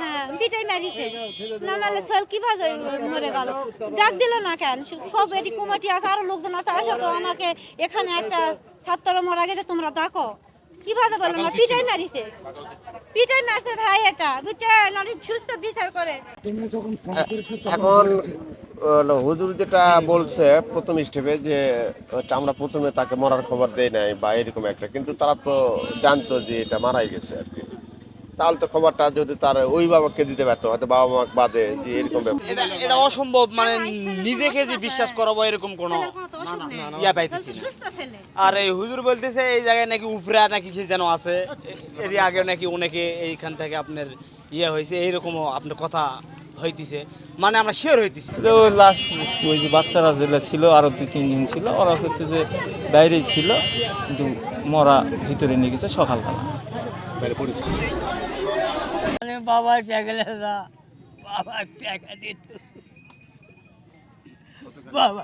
হ্যাঁ বিটাই মারিছে। না মেলে সল কীভাবে মরে গেল? ডাক দিল না কেন? সব আরও লোকজন আছে আসো তো আমাকে এখানে একটা ছাত্র মারা গেছে তোমরা দেখো। কীভাবে বললাম না পিটাই মারিছে। পিটাই মারছে ভাই এটা বুঝছে? না সুস্থ বিচার করে। হুজুর যেটা বলছে প্রথম স্টেপে যে হচ্ছে আমরা প্রথমে তাকে মরার খবর দেই নাই বা এরকম একটা কিন্তু তারা তো জানতো যে এটা মারাই গেছে আর কি। তাহলে তো খবরটা যদি তার অভিভাবককে দিতে পারতো হয়তো বাবা মা বাদে যে এরকম ব্যাপার। এটা এটা অসম্ভব মানে নিজেকে যে বিশ্বাস করাবো এরকম কোনো ইয়া পাইতেছি আর এই হুজুর বলতেছে এই জায়গায় নাকি উপরে নাকি কি যেন আছে এর আগে নাকি অনেকে এইখান থেকে আপনার ইয়ে হয়েছে এইরকমও আপনার কথা হইতেছে মানে আমরা শেয়ার হইতেছি। তো ওই লাশ ওই যে বাচ্চারা যেগুলো ছিল আরও দুই তিনজন ছিল ওরা হচ্ছে যে বাইরেই ছিল কিন্তু মরা ভিতরে নিয়ে গেছে সকালবেলা। মানে বাবা টাকা দা বাবা টাকা দিত। বাবা।